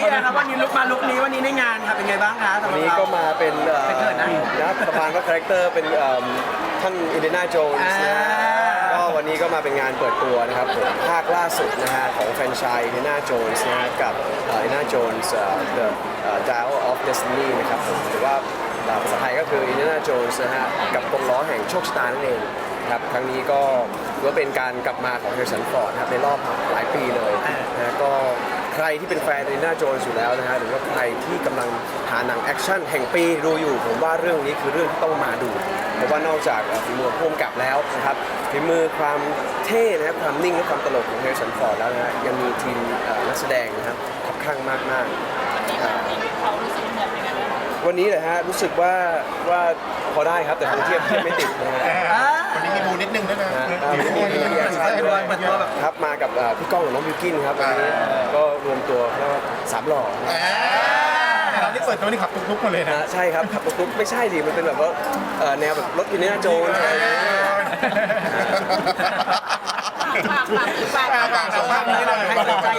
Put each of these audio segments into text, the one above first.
พี่แอนครับวันนี้ลุกมาลุกนี้วันนี้ในงานครับเป็นไงบ้างคะสำหวันรับนี้เรา ก็มาเป็นเอ่อไปเกิดนะนะประมาณว่าคาแรคเตอร์เป็นเอิ่มท่านอินเดน่าโจนส์นะฮะอ่า ก็วันนี้ก็มาเป็นงานเปิดตัวนะครับผมภาคล่าสุดนะฮะของแฟรนไชส์อินเดน่าโจนส์นะฮะกับอินเดน่าโจนส์ The เอ่อ Dial of Destiny นะครับผมหรือว่าเอ่อภาษาไทยก็คืออินเดน่าโจนส์นะฮะกับกงล้อแห่งโชคชะตานั่นเองครับครั้งนี้ก็ถือว่าเป็นการกลับมาของเฮอร์สันฟอร์ดนะครับในรอบหลายปีเลยนะฮะก็ใค รที่เป็นแฟนอินเดน่าโจนส์อยู่แล้วนะฮะหรือว่าใครที่กำลังหาหนังแอคชั่นแห่งปีดูอยู่ ผมว่าเรื่องนี้คือเรื่องที่ต้องมาดู เพราะว่านอกจากฝีมือพ่วงกับแล้วนะครับฝีมือความเท่นะครับความนิ่งและความตลกของเฮอร์สันฟอร์ดแล้วนะฮะยังมีทีมเอ่อนักแสดงนะครับคับข้างมากมากๆอ่เขารู้สึกเอนยังไงบ้าง วันนี้เลยฮะรู้สึกว่าว่าพอได้ครับแต่ผมเทียบเทียบไม่ติดนะฮะอ่าวันนี้มีบูนิดนึงด้วยนะนะฮะอ่ามีมีมีมีเปิดตัวเปิดตัวแบบครับมากับเอ่อพี่ก้องกับน้องบิวกินครับวันนี้ก็รวมตัวแล้วสามหล่อเราที่เปิดตัวนี่ขับตุ๊กๆมาเลยนะนะ ใช่ครับขับตุ๊กๆไม่ใช่ดิมันเป็นแบบว่าเอ่อแนวแบบรถอินเดียนาโจนส์อะไรอย่างเงี้ย ฝากฝากฝากฝากฝากนี้เลย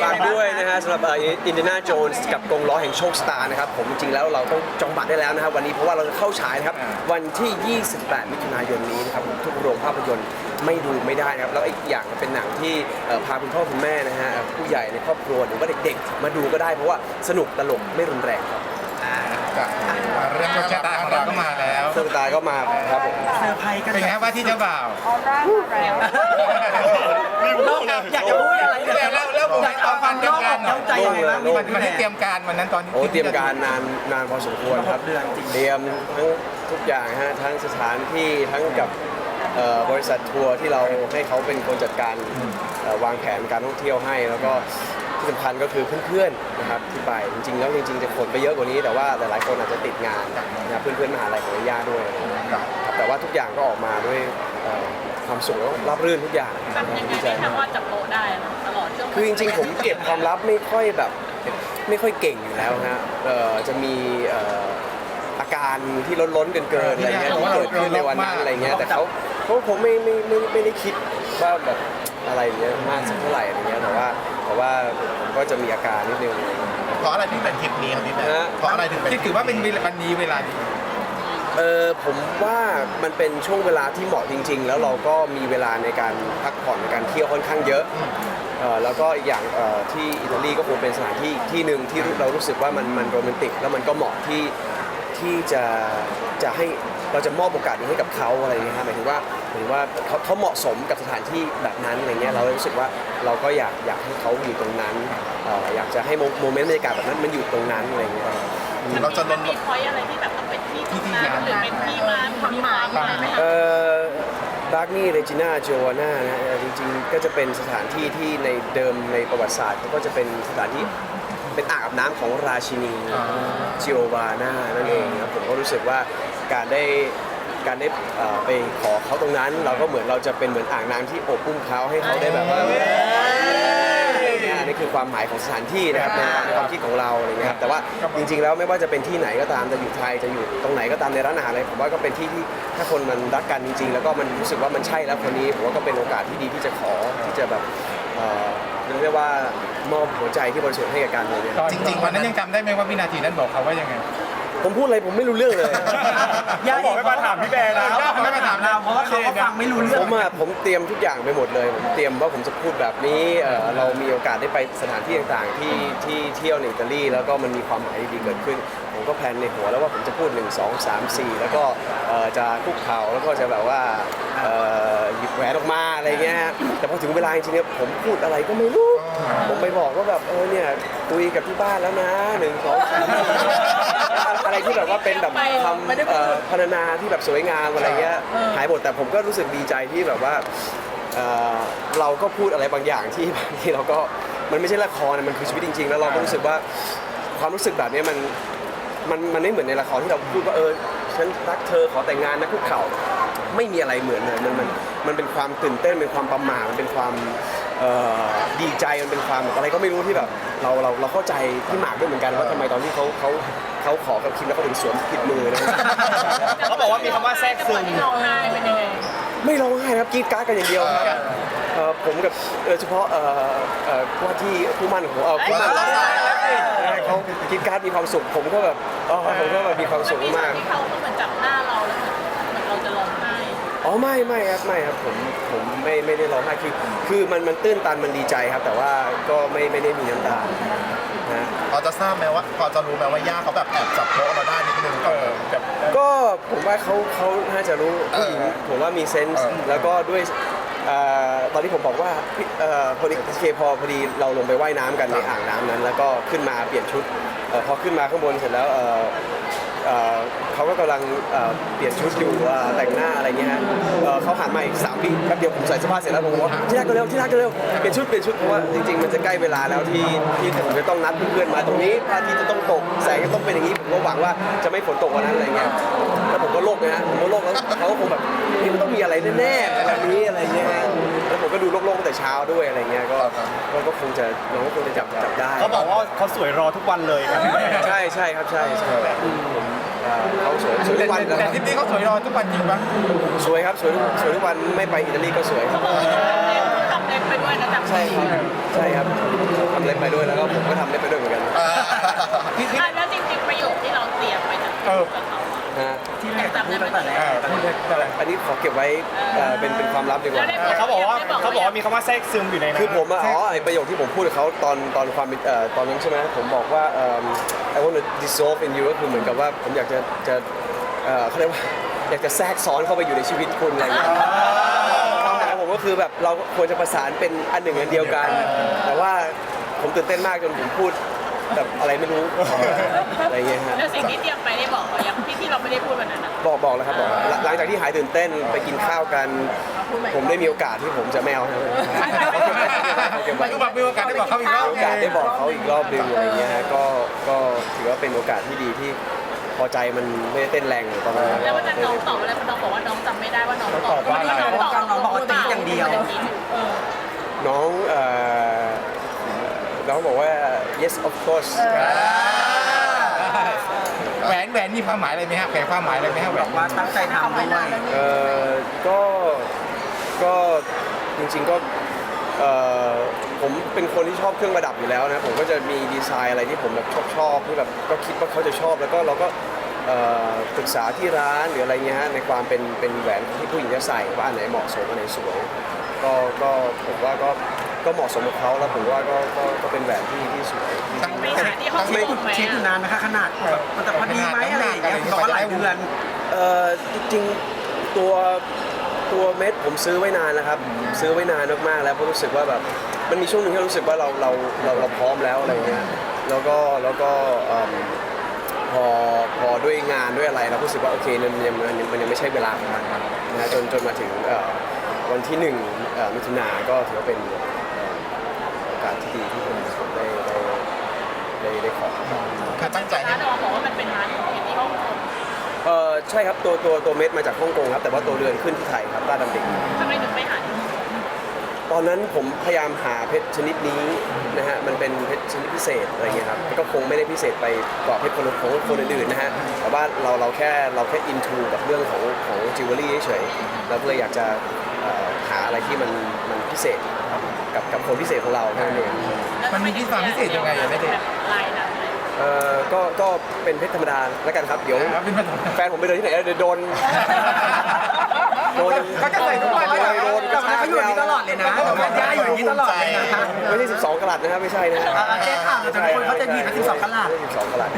ฝากด้วยนะฮะสำหรับอินเดียนาโจนส์กับกงล้อแห่งโชคสตาร์นะครับ ผมจริงๆแล้วเราต้องจองบัตรได้แล้วนะครับ วันนี้เพราะว่าเราจะเข้าฉายนะครับ วันที่ 28 มิถุนายนนี้นะครับผมทุกโรงภาพยนตร์ไม่ดูไม่ได้นะครับ แล้วอีกอย่างเป็นหนังที่เอ่อพาคุณพ่อคุณแม่นะฮะผู้ใหญ่ในครอบครัวหรือว่าเด็กๆ มาดูก็ได้เพราะว่าสนุกตลกไม่รุนแรงครับจ้ะเรื่องโชคชะตาของเราก็มาแล้วโชคส ตาร์ก็มาครับผม เซอร์ไพรส์กันเป็นไงว่าที่เจ้าบ่าว นอกอยากจะพูดอะไรเนี่ยแล้วแล้วผมอยากเอาความนอกอกเข้าใจยังไงบ้างมันมันได้เตรียมการวันนั้นตอนโอ้เตรียมการนานนานพอสมควรครับเดือนจริงเตรียมทั้งทุกอย่างฮะทั้งสถานที่ทั้งกับเอ่อบริษัททัวร์ที่เราให้เขาเป็นคนจัดการเอ่อวางแผนการท่องเที่ยวให้ แล้วก็ ที่สำคัญก็คือเพื่อนๆนะครับที่ไปจริงๆแล้วจริงๆจะขนไปเยอะกว่านี้ แต่ว่าหลายๆคนอาจจะติดงานนะครับเพื่อนๆมหาลัยของย่าด้วยครับแต่ว่าทุกอย่างก็ออกมาด้วยเอ่อความสุขแล้วรับรื่นทุกอย่างทำยังไงดีใจให้มากทำว่าจับโปะได้นะตลอดช่วงคือจริงๆ ผมเก็บความลับไม่ค่อยแบบไม่ค่อยเก่งอยู่แล้วฮะเอ่อจะมีเอ่ออาการที่ล้นล้นๆเกินเกินๆอะไรเงี้ยที่เกิดขึ้นในวันนั้นอะไรเงี้ยแต่เขาเขาคงไม่ไม่ไม่ไม่ได้คิดว่าแบบอะไรเงี้ยมากสักเท่าไหร่อะไรเงี้ยแต่ว่า แต่ว่าผมก็จะมีอาการนิดนึงอะไรเงี้ยเพราะอะไรถึงเป็นทริปนี้ครับพี่แม่ฮะ เพราะอะไรถึงเป็นที่ถือว่าเป็นวันนี้เวลานี้เออผมว่ามันเป็นช่วงเวลาที่เหมาะจริง ๆ แล้วเราก็มีเวลาในการพักผ่อนในการเที่ยวค่อนข้างเยอะเอ่อแล้วก็อีกอย่างเอ่อที่อิตาลีก็คงเป็นสถานที่ที่หนึ่งที่เรารู้สึกว่ามันมันโรแมนติก แล้วมันก็เหมาะที่ ที่จะจะให้เราจะมอบโอกาสนี้ให้กับเขาอะไรอย่างเงี้ยครับหมายถึงว่าหมายถึงว่าเขาเขาเหมาะสมกับสถานที่แบบนั้นอะไรเงี้ยเราเลยรู้สึกว่าเราก็อยากอยากให้เขาอยู่ตรงนั้นเอ่ออยากจะให้โมโมเมนต์บรรยากาศแบบนั้นมันอยู่ตรงนั้นอะไรเงี้ยเราจะลมันนมีพอยอะไรที่แบบต้องเป็นที่ที่มาหรือเป็นที่มาความหมายอะไรไหมคะ เอ่อบาร์กนี่เรจิน่าโจวาน่านะเอ่อจริงๆ ก็จะเป็นสถานที่ที่ในเดิมในประวัติศาสตร์เขาก็จะเป็นสถานที่ เป็นอ่างอาบน้ำของราชินีจิโอวาน่านั่นเองครับผมก็รู้สึกว่าการได้การได้เอ่อไปขอเขาตรงนั้น เราก็เหมือนเราจะเป็นเหมือนอ่างน้ำที่โอบอุ้มเขาให้เขาได้แบบว่าเนี่ยอันนี่ คือความหมายของสถานที่นะครับในในความคิดของเราอะไรเงี้ยครับแต่ว่าจริงๆแล้วไม่ว่าจะเป็นที่ไหนก็ตามจะอยู่ไทยจะอยู่ตรงไหนก็ตามในร้านอาหารอะไรผมว่าก็เป็นที่ที่ถ้าคนมันรักกันจริงๆ แล้วก็มันรู้สึกว่ามันใช่แล้วคนนี้ผมว่าก็เป็นโอกาสที่ดีที่จะขอที่จะแบบเอ่อเรียกว่ามอบหัวใจที่บริสุทธิ์ให้กับกันเลยเนี่ย จริงๆวันนั้นยังจำได้ไหมว่าวินาทีนั้นบอกเขาว่ายังไง ผมพูดอะไรผมไม่รู้เรื่องเลยย่าบอกให้มาถามพี่แบร์นะเขาไม่มาถามเราเพราะว่าเขาก็ฟังไม่รู้เรื่อผงมอะผมเตรียมทุกอย่างไปหมดเลย ผมเตรียมว่าผมจะพูดแบบนี้เอ่อเรามีโอกาสได้ไปสถานที่ต่างๆ ที่ที่เที่ยวในอิตาลีแล้วก็มันมีความหมายดีๆเกิดขึ้น ผมก็แพลนในหัวแล้วว่าผมจะพูด 1 2 3 4 แล้วก็เอ่อจะคุกเข่าแล้วก็จะแบบว่าเอ่อหยิบแหวนออกมาอะไรเงี้ยฮะแต่พอถึงเวลาจริงๆเนี่ยผมพูดอะไรก็ไม่รู้ ผมไปบอกว่าแบบเออเนี่ยคุยกับที่บ้านแล้วนะหนึ่งสองสามสี่ อะไรที่แบบว่าเป็นแบบคำเอ่อพรรณนาที่แบบสวยงามอะไรเงี้ยหายหมดแต่ผมก็รู้สึกดีใจที่แบบว่าเอ่อเราก็พูดอะไรบางอย่างที่บางทีเราก็มันไม่ใช่ละครนะมันคือชีวิตจริง ๆ แล้วเราก็รู้สึกว่าความรู้สึกแบบนี้มันมันมันไม่เหมือนในละครที่เราพูดว่าเออฉันรักเธอขอแต่งงานนะคุกเข่าไม่มีอะไรเหมือนเลยมันมันมันเป็นความตื่นเต้นเป็นความประหม่ามันเป็นความ เอ่อดีใจมันเป็นความอะไรก็ไม่รู้ที่แบบเราเราเราเข้าใจพี่หมากด้วยเหมือนกันว่าทำไมตอนที่เขาเขาเขาขอกับคิมแล้วเขาถึงสวมผิดมือนะเขาบอกว่ามีคำว่าแทรกซึม ที่ร้องไห้เป็นยังไงไม่ร้องไห้ครับกรีดกราร์ดกันอย่างเดียวครับเอ่อผมกับเอ่อเฉพาะเอ่อเอ่อว่าที่ผู้มั่นของเอ่อผู้มั่นเขากินการ์ดมีความสุขผมก็แบบอ๋อผมก็แบบมีความสุขมีฉามากกที่เขาเหมือนจับหน้าเราแล้ว อ๋อไม่ไม่ครับไม่ครับผมผมไม่ไม่ได้ร้องไห้คือคือมันมันตื้นตันมันดีใจครับ แต่ว่าก็ไม่ไม่ได้มีน้ำตานะ พอจะทราบไหมว่าพอจะรู้ไหมว่าย่าเขาแบบแอบจับโป๊ะเราได้นิดนึงเออแบบ ก็ผมว่าเขาเขาน่าจะรู้ผู้หญิงเออผมว่ามีเซนส์เออ แล้วก็ด้วยเอ่อตอนที่ผมบอกว่าพี่เอ่อพอดีเคพอพอดีเราลงไปว่ายน้ำกันในอ่างน้ำนั้น แล้วก็ขึ้นมาเปลี่ยนชุดเอ่อพอขึ้นมาข้างบนเสร็จแล้วเอ่อ เอ่อเขาก็กำลังเอ่อเปลี่ยนชุดอยู่เอ่อแต่งหน้าอะไรเงี้ยฮะเอ่อเขาหันมาอีกสามวิแป๊บเดียวผมใส่เสื้อผ้าเสร็จแล้วผมบอกว่าที่รักก็เร็วที่รักก็เร็วเปลี่ยนชุดเปลี่ยนชุดเพราะว่าจริงๆ มันจะใกล้เวลาแล้วที่ที่ผมจะต้องนัดเพื่อนๆมาตรงนี้พระอาทิตย์จะต้องตกแสงจะต้องเป็นอย่างนี้ผมก็หวังว่าจะไม่ฝนตกวันนั้นอะไรเงี้ยแล้วผมก็โลกนะฮะผมก็โลกแล้วเขาก็คงแบบนี่มันต้องมีอะไรแน่ๆแบบนี้อะไรเงี้ยฮะ ก็ดูโลกๆตั้งแต่เช้าด้วยอะไรเงี้ยก็ก็ก็คงจะน้องก็คงจะจับจับได้เขาบอกว่าเขาสวยรอทุกวันเลยครับพี่แบร์ใช่ใช่ครับใช่ใช่อืมผมอ่าเขาสวยสวยทุกวันนะแต่ทริปนี้เขาสวยรอทุกวันจริงปะสวยครับสวยทุกสวยทุกวันไม่ไปอิตาลีก็สวยครับทำเล็บไปด้วยนะจับใช่ครับใช่ครับทำเล็บไปด้วยแล้วก็ผมก็ทำเล็บไปด้วยเหมือนกัน อ่าอะแล้วจริงๆประโยคที่เราเตรียมไปจากกับเขาอะนะ ฮะที่แรกจะพูดตั้งแต่แรเอกอพูดเลยอะไรอันนี้ขอเก็บไว้เอ่อเป็นเป็นความลับดีกว่า แต่เขาบอกว่าเขาบอกว่ามีคำว่าแทรกซึมอยู่ในนั้นคือผมอะอ๋อไอประโยคที่ผมพูดกับเขาตอนตอนความเป็นเอ่อตอนนั้นใช่ไหมผมบอกว่าเอิ่ม I want to dissolve in you ก็คือเหมือนกับว่าผมอยากจะจะเอ่อเขาเรียกว่าอยากจะแทรกซ้อนเข้าไปอยู่ในชีวิตคุณอะไรอย่างเงี้ยความหมายของผมก็คือแบบเราควรจะประสานเป็นอันหนึ่งอันเดียวกัน แต่ว่าผมตื่นเต้นมากจนผมพูดแบบอะไรไม่รู้อะไรอย่างเงี้ยฮะ แล้วสิ่งที่เตรียมไปได้บอกเขายังที่ที่เรา ไม่ได้พูดวันนั้นนะบอกบอกแล้วครับบอกหลังหลังจากที่หายตื่นเต้นไปกินข้าวกันพูดใหม่ผมได้มีโอกาสที่ผมจะไม่เอานะเก็บไว้ ก็แบบมีโอกาสได้บอกเขาอีกรอบ โอกาสได้บอกเขาอีกรอบหนึงอะไรเงี้ยฮะก็ก็ถือว่าเป็นโอกาสที่ดีที่พอใจมันไม่ได้เต้นแรงตอนนั้นแล้ววันนั้นน้องตอบอะไรน้องบอกว่าน้องจำไม่ได้ว่าน้องตอบว่าน้องตอบน้องบอกว่าตีอย่างเดียวเออน้องเอ่อน้องบอกว่า yes of course แหวนแหวนมีความหมายอะไรไหมฮะแฝงความหมายอะไรไหมฮะแหวบอนกว่าตั้งใจทำด้วย เอ่อก็ก็จริงๆก็เอ่อผมเป็นคนที่ชอบเครื่องประดับอยู่แล้วนะผมก็จะมีดีไซน์อะไรที่ผมแบบชอบชอบที่แบบก็คิดว่าเขาจะชอบแล้วก็เราก็เอ่อปรึกษาที่ร้านหรืออะไรเงี้ยฮะในความเป็นเป็นแหวนที่ผู้หญิงจะใส่ว่าอันไหนเหมาะสมอันไหนสวยก็ก็ผมว่าก็ ก็เหมาะสมกับเขาแล้วผมว่าก็ก็ก็เป็นแหวนที่ที่สวย ไปหาที่ห้องไม่สูตรไหมเช็คอยู่นานนะคะขนาดแบบมันจะพอดีไหมอะไรอย่างเงี้ยบอกว่าหลายเดือน เอ่อจริงๆตัวตัวเม็ดผมซื้อไว้นานแล้วครับ ซื้อไว้นานมากๆแล้วเพราะรู้สึกว่าแบบมันมีช่วงหนึ่งที่รู้สึกว่าเราเราเราเราพร้อมแล้วอะไรเงี้ยแล้วก็แล้วก็เอิ่มพอพอด้วยงานด้วยอะไรเรารู้สึกว่าโอเคมันยังมันยังมันยังไม่ใช่เวลาของมันนะฮะจนจนมาถึงเอ่อวันที่หนึ่งเอ่อมิถุนาก็ถือว่าเป็นเอ่อโอกาสที่ดีที่ผมผมได้ได้ได้ได้ขอคือตั้งใจให้ร้านน้องบอกว่ามันเป็นร้านของเห็นที่ห้องกงเออใช่ครับตัวตัวตัวเม็ดมาจากฮ่องกงครับแต่ว่าตัวเรือนขึ้นที่ไทยครับต้าดำดิ่งทำไมถึงไปหาที่ตอนนั้นผมพยายามหาเพชรชนิดนี้นะฮะมันเป็นเพชรชนิดพิเศษอะไรเงี้ยครับก็คงไม่ได้พิเศษไปกว่าเพชรคนของคนอื่นๆนะฮะแต่ว่าเราเราแค่เราแค่อินทูกับเรื่องของของจิวเวลรี่เฉยๆเราก็เลยอยากจะเอ่อหาอะไรที่มันมันพิเศษ กับกับคนพิเศษของเราแค่นั้นเองมันมีที่ความพิเศษยังไงอะณเดชน์ลายนั้นเลยเอ่อก็ก็เป็นเพชรธรรมดาแล้วกันครับเดี๋ยวเอาเป็นภาษาแฟนผมไปเดินที่ไหนเดี๋ยวโดน โดนเขาจะใส่ทุกวันเลยเหรอโดนแต่ว่าเขาอยู่อย่างนี้ตลอดเลยนะย่าอยู่อย่างนี้ตลอดเลยนะ ไม่ใช่ 12กะรัตนะครับไม่ใช่นะอ่าแก้ข่าวแต่ทุกคนเข้าใจผิดว่า12กะรัต ไม่ใช่12กะรัต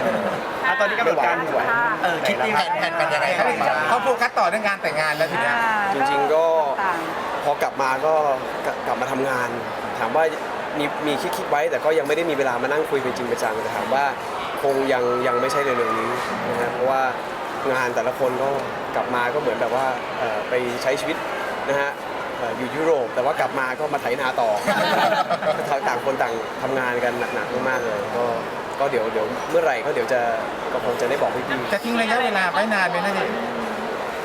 อะตอนนี้กำหนดการ ไม่ไหว เออคิดยังแผไงนแผนกันยังไงครับพี่เขาโฟกัสต่อเรื่องงานแต่งงานแล้วทีเนี้ย จริงๆก็ พอกลับมาก็กลับกลับมาทำงาน ถามว่ามีมีคิดคิดไว้ แต่ก็ยังไม่ได้มีเวลามานั่งคุยเป็นจริงเป็นจังแต่ถามว่าคงยังยังไม่ใช่เร็วๆนี้นะฮะเพราะว่างานแต่ละคนก็กลับมาก็เหมือนแบบว่าเอ่อไปใช้ชีวิตนะฮะเอ่ออยู่ยุโรป แต่ว่ากลับมาก็มาไถนาต่อต่างคนต่างทำงานกันหนักๆมากๆเลยก็ก็เดี๋ยวเดี๋ยวเมื่อไหร่ก็เดี๋ยวจะก็คงจะได้บอกพี่ๆจะทิ้งระยะเวลาไว้นานไหมนะเดชน์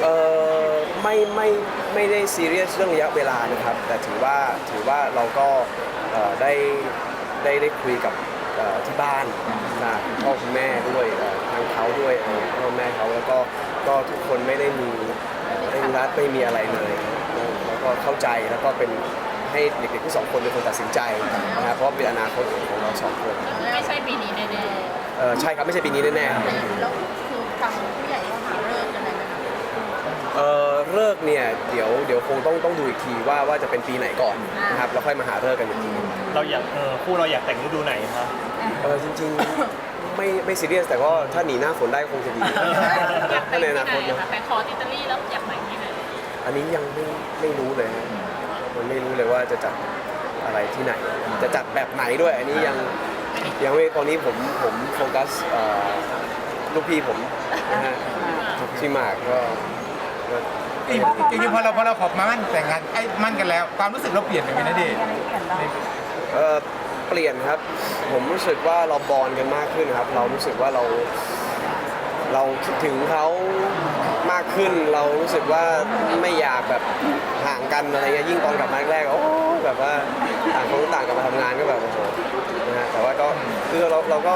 เออ ไม่ไม่ไม่ได้ซีเรียสเรื่องระยะเวลานะครับ แต่ถือว่าถือว่าเราก็เอ่อได้ได้ได้คุยกับเอ่อที่บ้านนะคุณพ่อคุณแม่ด้วยเอ่อทางเขาด้วยเอ่อพ่อแม่เขาแล้วก็ก็ทุกคนไม่ได้มีเอ่อเร่งรัดไม่มีอะไรเลยนะแล้วก็เข้าใจแล้วก็เป็นให้เด็กๆทั้งสองคนเป็นคนตัดสินใจนะครับเพราะว่าเป็นอนาคตของเราสองคนไม่ใช่ปีนี้แน่เออใช่ครับไม่ใช่ปีนี้แน่ๆครับแล้ว เออเลิกเนี่ยเดี๋ยวเดี๋ยวคงต้องต้องดูอีกทีว่าว่าจะเป็นปีไหนก่อนนะครับแล้วค่อยมาหาเลิกกันอีกทีเราอยากเออคู่เราอยากแต่งฤดูไหนครับเออจริงๆไม่ไม่ซีเรียสแต่ก็ถ้าหนีหน้าฝนได้คงจะดีอยากแต่ถ้างในที่อไหนนาคตอะนะคะแต่งคอร์สอิตาลีแล้วอยากแต่งที่ไหนอันนี้ยังไม่ไม่รู้เลยฮะมันไม่รู้เลยว่าจะจัดอะไรที่ไหน จะจัดแบบไหนด้วย อันนี้ยังยังไม่ตอนนี้ผมผมโฟกัสเอ่อลูกพี่ผมนะฮะที่หมากก็ก็ จริงๆพอเราพอเราขอบมามั่นแต่งงานไอ้มั่นกันแล้ว ความรู้สึกเราเปลี่ยนไปไหมนะเดชน์เอ่อเปลี่ยนครับ ผมรู้สึกว่าเราบอลกันมากขึ้นครับ เรารู้สึกว่าเรา เราคิดถึงเขามากขึ้น เรารู้สึกว่าไม่อยากแบบห่างกันอะไรเงี้ยยิ่งตอนกลับมาแรกๆโอ้แบบว่าต่างคนต่างกลับมาทำงานก็แบบโอ้โหนะฮะแต่ว่าก็คือเราเราก็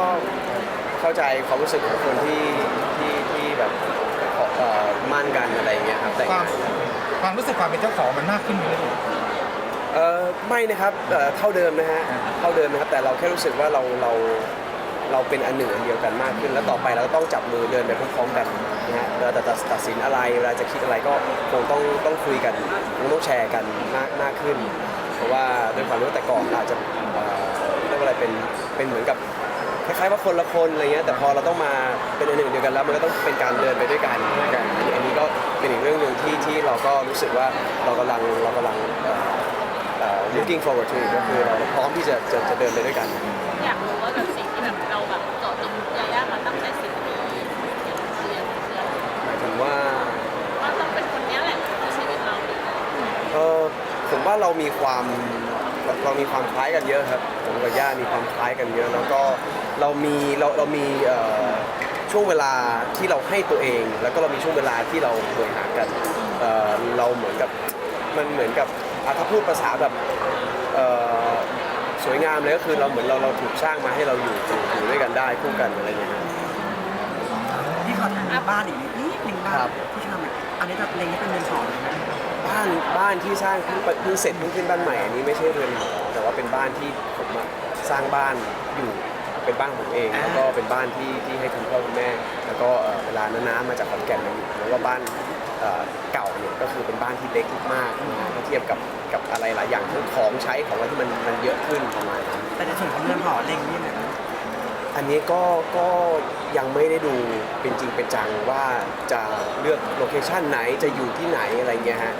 เข้าใจความรู้สึกของคนที่ที่ที่แบบ มั่นกันอะไรเงี้ยครับแต่งความงานความรู้สึกความเป็นเจ้าของมันมากขึ้นไหมนะเดชน์เออไม่นะครับเอ่อเท่าเดิมนะฮะเท่าเดิมนะครับแต่เราแค่รู้สึกว่าเราเราเราเป็นอันหนึ่งอันเดียวกันมากขึ้น แล้วต่อไปเราก็ต้องจับมือเดินไปพร้อมๆกันนะฮะเวลาจะตัดตัดสินอะไรเวลาจะคิดอะไรก็คงต้องต้องคุยกันคงต้องแชร์กันมากมากขึ้น เพราะว่าด้วยความที่ว่าแต่ก่อนเราอาจจะเอ่อเรียกว่าอะไรเป็นเป็นเหมือนกับค ล้ายๆว่าคนละคนอะไรเงี้ยแต่พอเราต้องมาเป็นอันหนึ่งเดียวกันแล้วมันก็ต้องเป็นการเดินไปด้วยกันอันนี้อันนี้ก็เป็นอีกเรื่องหนึ่งที่ที่เราก็รู้สึกว่าเรากำลังเรากำลังเอ่อเอ่อ looking forward to it ก็คือเราพร้อมที่จะจะจะเดินไปด้วยกัน อยากรู้ว่าแบบสิ่งที่แบบเราแบบเจาะจงยาย่ามาตั้งแต่สิบปีเรียนเรียนหมายถึงว่าว่าต้องเป็นคนเนี้ยแหละในชีวิตเรา เออผมว่าเรามีความ เราเรามีความคล้ายกันเยอะครับผมกับย่ามีความคล้ายกันเยอะ แล้วก็เรามีเราเรามีเอ่อช่วงเวลาที่เราให้ตัวเอง แล้วก็เรามีช่วงเวลาที่เราหวยหากันเอ่อเราเหมือนกับมันเหมือนกับอะถ้าพูดภาษาแบบเอ่อสวยงามเลยก็คือเราเหมือนเราเราถูกสร้างมาให้เราอยู่อยู่อยู่ด้วยกันได้คู่กันอะไรอย่างเงี้ยที่เขาทำบ้านอีกนิดนึงบ้าครันบที่ทำอะอันนี้จะเล็งให้เป็นเรือนหอเลยนะ บ้านบ้านที่สร้างเพิ่งเพิ่งเสร็จเพิ่งขึ้นบ้านใหม่อันนี้ไม่ใช่เรือนหอแต่ว่าเป็นบ้านที่ผมอะสร้างบ้านอยู่เป็นบ้านของผมเองแล้วก็เป็นบ้านที่ที่ให้คุณพ่อคุณแม่ แล้วก็เอ่อเวลาน้าๆมาจากขอนแก่นมาอยู่แล้วก็บ้านเอ่อเก่าเนี่ยก็คือเป็นบ้านที่เล็กมากนะฮะถ้าเทียบกับกับอะไรหลายอย่างทั้งของใช้ของอะไรที่มันมันเยอะขึ้นประมาณนั้น แต่ในส่วนของเรือนหอเล็งนี่นะอันนี้ก็ก็ยังไม่ได้ดูเป็นจริงเป็นจังว่าจะเลือกโลเคชันไหนจะอยู่ที่ไหนอะไรเงี้ยฮะ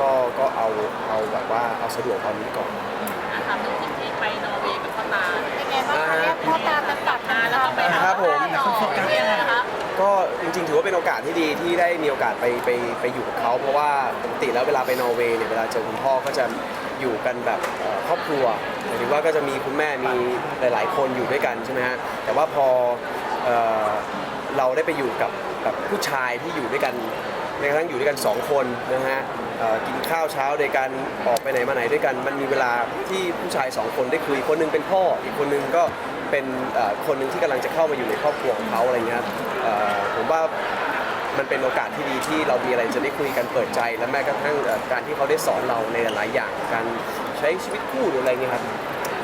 ก็ก็เอาเอาแบบว่าเอาสะดวกตอนนี้ก่อนอะถามถึงที่ที่ไปนอร์เวย์กับพ่อตาเป็นไงบ้างอ่าคะเนี่ยพ่อตาจะกลับมาแล้วก็ไปหาครับผมพ่อต่อเป็นไงนะคะก็จริงๆ ถือว่าเป็นโอกาสที่ดีที่ได้มีโอกาสไปไปไปอยู่กับเขาเพราะว่าปกติแล้วเวลาไปนอร์เวย์เนี่ยเวลาเจอคุณพ่อก็จะอยู่กันแบบเอ่อครอบครัวหมายถึงว่าก็จะมีคุณแม่มีหลาย ๆ คนอยู่ด้วยกันใช่ไหมฮะแต่ว่าพอเอ่อเราได้ไปอยู่กับกับผู้ชายที่อยู่ด้วยกัน ในกระทั่งอยู่ด้วยกันสองคนนะฮะเอ่อกินข้าวเช้าด้วยกันออกไปไหนมาไหนด้วยกัน มันมีเวลาที่ผู้ชายสองคนได้คุยคนหนึงเป็นพ่อ อีกคนหนึงก็เป็นเอ่อคนหนึ่งที่กำลังจะเข้ามาอยู่ในครอบครัวของเขาอะไรเงี้ยเอ่อผมว่า มันเป็นโอกาสที่ดีที่เรามีอะไรจะได้คุยกันเปิดใจ และแม้กระทั่งเอ่อการที่เขาได้สอนเราในหลายๆอย่างการใช้ชีวิตคู่หรืออะไรเงี้ยครับ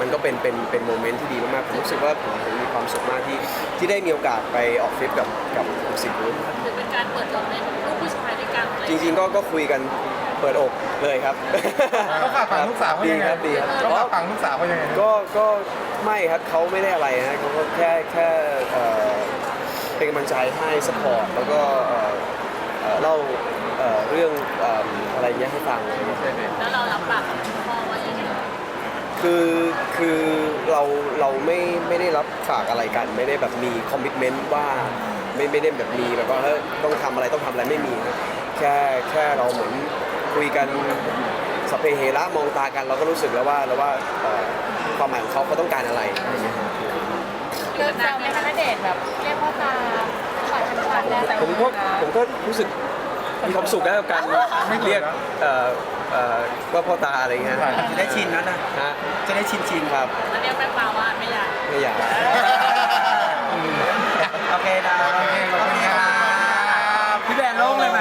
มันก็เป็นเป็นเป็นโมเมนต์ที่ดีมากๆผมรู้สึกว่าผมผมมีความสุขมากที่ที่ได้มีโอกาสไปออกทริปกับกับสิบรุ่นถือเป็นการเปิดตัวในลู กผู้ชายด้วยกันเลยจริงๆก็ก็คุยกันเปิดอกเลยครับเขาฝากฝังลูกสาวเขาดียังไงครับดีครับเขาฝากฝังลูกสาวเขายังไงก็ก็ไม่ครับเขาไม่ได้อะไรนะเขาก็แค่แค่เอ่อเป็นกำลังใจให้สปอร์ตแล้วก็เอ่อเอ่อเล่าเอ่อเรื่องเอิ่มอะไรเงี้ยให้ฟังอะไรเงี้ยแล้วเรารับปากกับคุณพ่อว่ายังไงคือคือเราเราไม่ไม่ได้รับฝากอะไรกัน ไม่ได้แบบมีคอมมิชเมนต์ว่าไม่ไม่ได้แบบมีแบบว่าเฮ้ยต้องทำอะไรต้องทำอะไรไม่มีนะ แค่แค่เราเหมือนคุยกันสพเพเฮระมองตากันเราก็รู้สึกแล้วว่าแล้วว่าเอ่อความหมายของเขาเขาต้องการอะไรอะไรเงี้ยเกิดแซวไหมคะณเดชน์แบบเรียกพ่อตาฝ่ายชันชันแล้วแต่ผมก็ผมก็รู้สึกมีความสุขนะกับการเรียกเอ่อเอ่อว่าพ่อตาอะไรเงี้ยจะได้ชินแล้วนะฮะจะได้ชินชินครับแล้วเรียกแม่ปลาว่าไม่อยากไม่อยาก โอเคนะโอเคขอบคุณครับพี่แบนโล่งเลยไหม